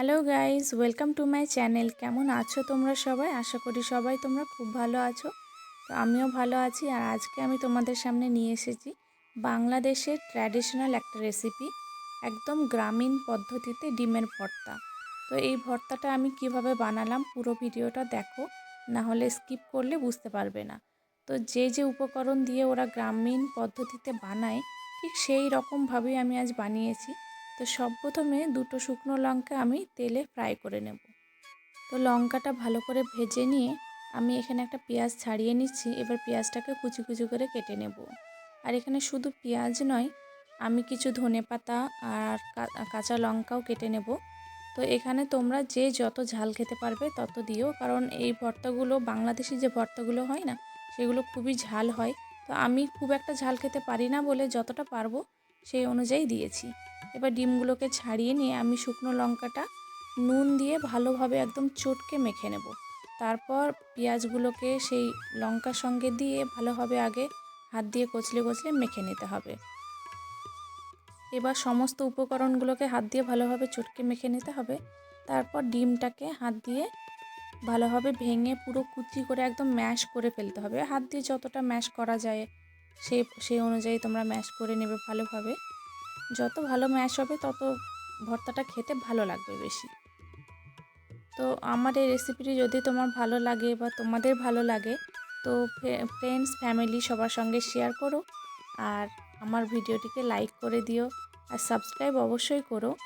Hello guys welcome to my channel কেমন আছো তোমরা সবাই? আশা করি সবাই তোমরা খুব ভালো আছো। তো আমিও ভালো আছি। আর আজকে আমি তোমাদের সামনে নিয়ে এসেছি বাংলাদেশের ট্র্যাডিশনাল একটা রেসিপি একদম গ্রামীণ পদ্ধতিতে ডিমের ভর্তা। তো এই ভর্তাটা আমি কীভাবে বানালাম পুরো ভিডিওটা দেখো, না হলে স্কিপ করলে বুঝতে পারবে না। তো যে যে উপকরণ দিয়ে ওরা গ্রামীণ পদ্ধতিতে বানায়, ঠিক সেই রকমভাবেই আমি আজ বানিয়েছি। তো সব প্রথমে দুটো শুকনো লঙ্কা আমি তেলে ফ্রাই করে নেব। তো লঙ্কাটা ভালো করে ভেজে নিয়ে আমি এখানে একটা পেঁয়াজ ছাড়িয়ে নিচ্ছি, এবার পেঁয়াজটাকে কুচি কুচি করে কেটে নেব। আর এখানে শুধু পেঁয়াজ নয়, আমি কিছু ধনে পাতা আর কাঁচা লঙ্কাও কেটে নেব। তো এখানে তোমরা যে যত ঝাল খেতে পারবে তত দিও, কারণ এই ভর্তাগুলো, বাংলাদেশি যে ভর্তাগুলো হয় না, সেগুলো খুবই ঝাল হয়। তো আমি খুব একটা ঝাল খেতে পারি না বলে যতটা পারব সেই অনুযায়ী দিয়েছি। এবার ডিমগুলোকে ছাড়িয়ে নিয়ে আমি শুকনো লঙ্কাটা নুন দিয়ে ভালোভাবে একদম চটকে মেখে নেব। তারপর পেঁয়াজগুলোকে সেই লঙ্কার সঙ্গে দিয়ে ভালোভাবে আগে হাত দিয়ে কচলে কচলে মেখে নিতে হবে। এবার সমস্ত উপকরণগুলোকে হাত দিয়ে ভালোভাবে চটকে মেখে নিতে হবে। তারপর ডিমটাকে হাত দিয়ে ভালোভাবে ভেঙে পুরো কুচি করে একদম ম্যাশ করে ফেলতে হবে। হাত দিয়ে যতটা ম্যাশ করা যায় সে সেই অনুযায়ী তোমরা ম্যাশ করে নেবে ভালোভাবে। যত ভালো ম্যাশ হবে, তত ভর্তাটা খেতে ভালো লাগবে বেশি। তো আমার এই রেসিপিটি যদি তোমার ভালো লাগে বা তোমাদের ভালো লাগে, তো ফ্রেন্ডস ফ্যামিলি সবার সঙ্গে শেয়ার করো। আর আমার ভিডিওটিকে লাইক করে দিও। আর সাবস্ক্রাইব অবশ্যই করো।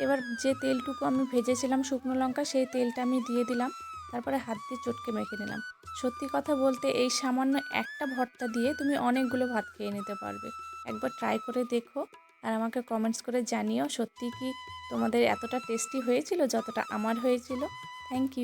এবার যে তেলটুকু আমি ভেজেছিলাম শুকনো লঙ্কা, সেই তেলটা আমি দিয়ে দিলাম। তারপরে হাত দিয়ে চটকে মেখে নিলাম। সত্যি কথা বলতে, এই সামান্য একটা ভর্তা দিয়ে তুমি অনেকগুলো ভাত খেয়ে নিতে পারবে। একবার ট্রাই করে দেখো। আর আমাকে কমেন্টস করে জানিও সত্যি কি তোমাদের এতটা টেস্টি হয়েছিল, যতটা আমার হয়েছিল? Thank you